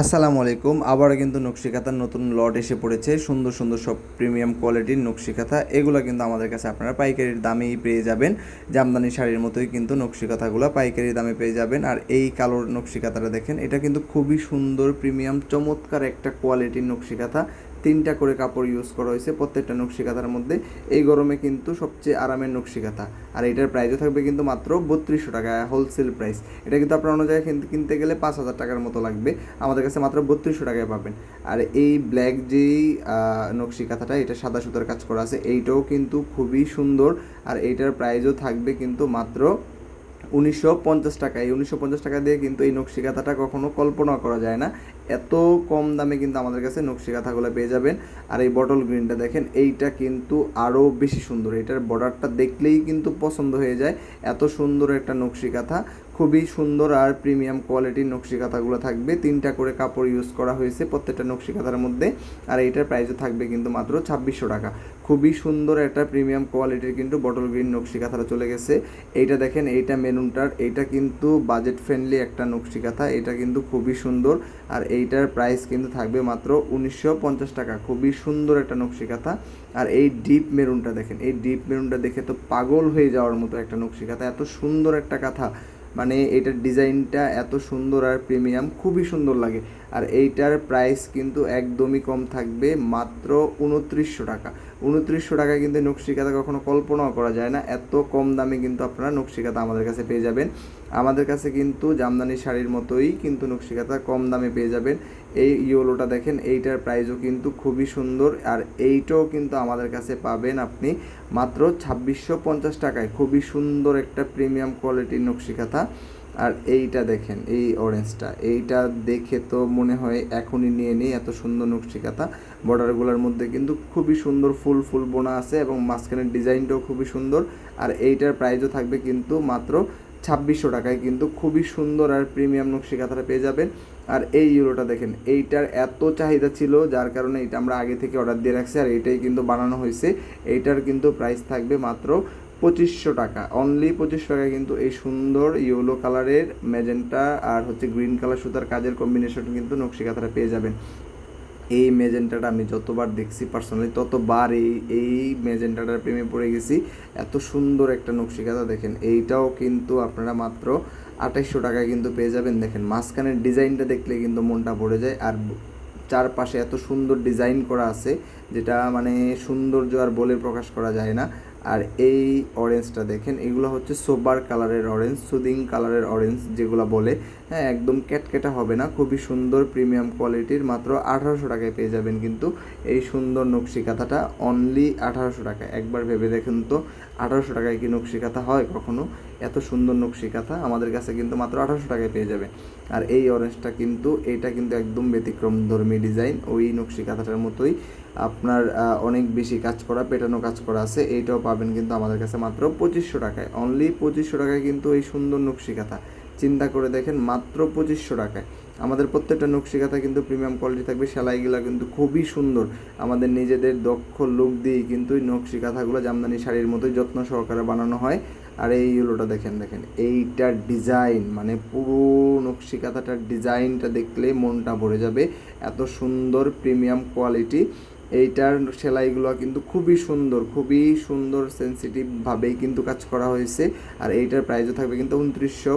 আসসালামু আলাইকুম। আবারও কিন্তু নকশিকাতার নতুন লট এসে পড়েছে। সুন্দর সুন্দর সব প্রিমিয়াম কোয়ালিটির নকশিকাতা। এগুলো কিন্তু আমাদের কাছে আপনারা পাইকারির দামেই পেয়ে যাবেন। জামদানি শাড়ির মতোই কিন্তু নকশিকাতাগুলো পাইকারি দামে পেয়ে যাবেন। আর এই কালোর নকশিকাতাটা দেখেন, এটা কিন্তু খুবই সুন্দর, প্রিমিয়াম, চমৎকার একটা কোয়ালিটির নকশিকাতা। তিনটা করে কাপড় ইউজ করা হয়েছে প্রত্যেকটা নকশিকাতার মধ্যে। এই গরমে কিন্তু সবচেয়ে আরামের নকশিকাতা। আর এটার প্রাইসও থাকবে কিন্তু মাত্র বত্রিশশো টাকা হোলসেল প্রাইস এটা কিন্তু আপনার অন্য জায়গায় কিনতে গেলে পাঁচ হাজার টাকার মতো লাগবে। আমাদের কাছে মাত্র বত্রিশশো টাকায় পাবেন। আর এই ব্ল্যাক যেই আহ, নকশি কাঁথাটা এটা সাদা সুতার কাজ করা আছে এইটাও কিন্তু খুবই সুন্দর। আর এইটার প্রাইসও থাকবে কিন্তু মাত্র উনিশশো পঞ্চাশ টাকা এই উনিশশো পঞ্চাশ টাকা দিয়ে কিন্তু এই নকশি কাঁথাটা কখনো কল্পনা করা যায় না। এত কম দামে কিন্তু আমাদের কাছে নকশি কাঁথাগুলো পেয়ে যাবেন। আর এই বটল গ্রিনটা দেখেন, এইটা কিন্তু আরও বেশি সুন্দর। এটার বর্ডারটা দেখলেই কিন্তু পছন্দ হয়ে যায়। এত সুন্দর একটা নকশি কাঁথা, খুবই সুন্দর আর প্রিমিয়াম কোয়ালিটির নকশি কাঁথাগুলো থাকবে। তিনটা করে কাপড় ইউজ করা হয়েছে প্রত্যেকটা নকশি কাঁথার মধ্যে। আর এইটার প্রাইসও থাকবে কিন্তু মাত্র ছাব্বিশশো টাকা। খুবই সুন্দর একটা প্রিমিয়াম কোয়ালিটির কিন্তু বটল গ্রিন নকশি কাঁথাটা চলে গেছে। এইটা দেখেন, এইটা মেনুনটার এইটা কিন্তু বাজেট ফ্রেন্ডলি একটা নকশি কাঁথা। এটা কিন্তু খুবই সুন্দর। আর এইটার প্রাইস কিন্তু থাকবে মাত্র উনিশশো পঞ্চাশ টাকা। খুবই সুন্দর একটা নকশি কাঁথা আর এই ডিপ মেরুনটা দেখেন, এই ডিপ মেরুনটা দেখে তো পাগল হয়ে যাওয়ার মতো একটা নকশি কাঁথা এত সুন্দর একটা কাঁথা। মানে এটার ডিজাইনটা এত সুন্দর আর প্রিমিয়াম খুবই সুন্দর লাগে। আর এইটার প্রাইস কিন্তু একদমই কম থাকবে মাত্র উনত্রিশশো টাকা। উনত্রিশশো টাকা কিন্তু নকশিকাতা কখনো কল্পনাও করা যায় না। এত কম দামে কিন্তু আপনারা নকশিকাতা আমাদের কাছে পেয়ে যাবেন। আমাদের কাছে কিন্তু জামদানি শাড়ির মতোই কিন্তু নকশিকাতা কম দামে পেয়ে যাবেন। এই ইয়োলোটা দেখেন, এইটার প্রাইসও কিন্তু খুবই সুন্দর আর এইটাও কিন্তু আমাদের কাছে পাবেন আপনি মাত্র ছাব্বিশশো পঞ্চাশ টাকায়। খুবই সুন্দর একটা প্রিমিয়াম কোয়ালিটির নকশিকাতা আর এইটা দেখেন, এই অরেঞ্জটা, এইটা দেখে তো মনে হয় এখনই নিয়ে নিই এত সুন্দর নকশিকাতা বর্ডারগুলোর মধ্যে কিন্তু খুবই সুন্দর ফুল ফুল বোনা আছে এবং মাঝখানের ডিজাইনটাও খুবই সুন্দর। আর এইটার প্রাইসও থাকবে কিন্তু মাত্র ছাব্বিশশো টাকায় কিন্তু খুবই সুন্দর আর প্রিমিয়াম নকশিকাতাটা পেয়ে যাবেন। আর এই ইউরোটা দেখেন, এইটার এত চাহিদা ছিল, যার কারণে এটা আমরা আগে থেকে অর্ডার দিয়ে রাখছি আর এইটাই কিন্তু বানানো হয়েছে। এইটার কিন্তু প্রাইস থাকবে মাত্র পঁচিশশো টাকা। অনলি পঁচিশশো টাকায় কিন্তু এই সুন্দর ইয়েলো কালারের ম্যাজেন্টা আর হচ্ছে গ্রিন কালার সুতার কাজের কম্বিনেশন কিন্তু নকশি নকশিকাতাটা পেয়ে যাবেন। এই মেজেন্টাটা আমি যতবার দেখছি পার্সোনালি ততবার এই এই মেজেন্টাটার প্রেমে পড়ে গেছি। এত সুন্দর একটা নকশিকাতা দেখেন। এইটাও কিন্তু আপনারা মাত্র আঠাইশশো টাকায় কিন্তু পেয়ে যাবেন। দেখেন, মাঝখানের ডিজাইনটা দেখলে কিন্তু মনটা পড়ে যায়। আর চারপাশে এত সুন্দর ডিজাইন করা আছে, যেটা মানে সৌন্দর্য আর বলে প্রকাশ করা যায় না। আর এই অরেঞ্জটা দেখেন, এগুলো হচ্ছে সোবার কালারের অরেঞ্জ সুদিং কালারের অরেঞ্জ যেগুলো বলে। হ্যাঁ একদম ক্যাটকেটা হবে না, খুবই সুন্দর প্রিমিয়াম কোয়ালিটির মাত্র আঠারোশো টাকায় পেয়ে যাবেন কিন্তু এই সুন্দর নকশি কাঁথাটা অনলি আঠারোশো টাকা একবার ভেবে দেখেন তো, আঠারোশো টাকায় কি নকশি কাঁথা হয় কখনো? এত সুন্দর নকশি কাঁথা আমাদের কাছে কিন্তু মাত্র আঠারোশো টাকায় পেয়ে যাবে। আর এই অরেঞ্জটা কিন্তু, এটা কিন্তু একদম ব্যতিক্রম ধর্মী ডিজাইন ওই নকশি কাঁথাটার মতোই। আপনার অনেক বেশি কাজ করা, পেটানো কাজ করা আছে, এইটাও পাবেন কিন্তু আমাদের কাছে মাত্র পঁচিশশো টাকায়। অনলি পঁচিশশো টাকায় কিন্তু এই সুন্দর নকশি কাঁথা চিন্তা করে দেখেন, মাত্র পঁচিশশো টাকায়। আমাদের প্রত্যেকটা নকশি কাঁথা কিন্তু প্রিমিয়াম কোয়ালিটি থাকবে, সেলাইগুলো কিন্তু খুবই সুন্দর। আমাদের নিজেদের দক্ষ লোক দিয়েই কিন্তু এই নকশি কাঁথাগুলো জামদানি শাড়ির মতোই যত্ন সহকারে বানানো হয়। আর এই ইউলোটা দেখেন দেখেন এইটার ডিজাইন মানে পুরো নকশি কাঁথাটার ডিজাইনটা দেখলে মনটা ভরে যাবে। এত সুন্দর প্রিমিয়াম কোয়ালিটি এইটার সেলাইগুলো কিন্তু খুবই সুন্দর খুবই সুন্দর সেন্সিটিভভাবেই কিন্তু কাজ করা হয়েছে। আর এইটার প্রাইসও থাকবে কিন্তু উনত্রিশশো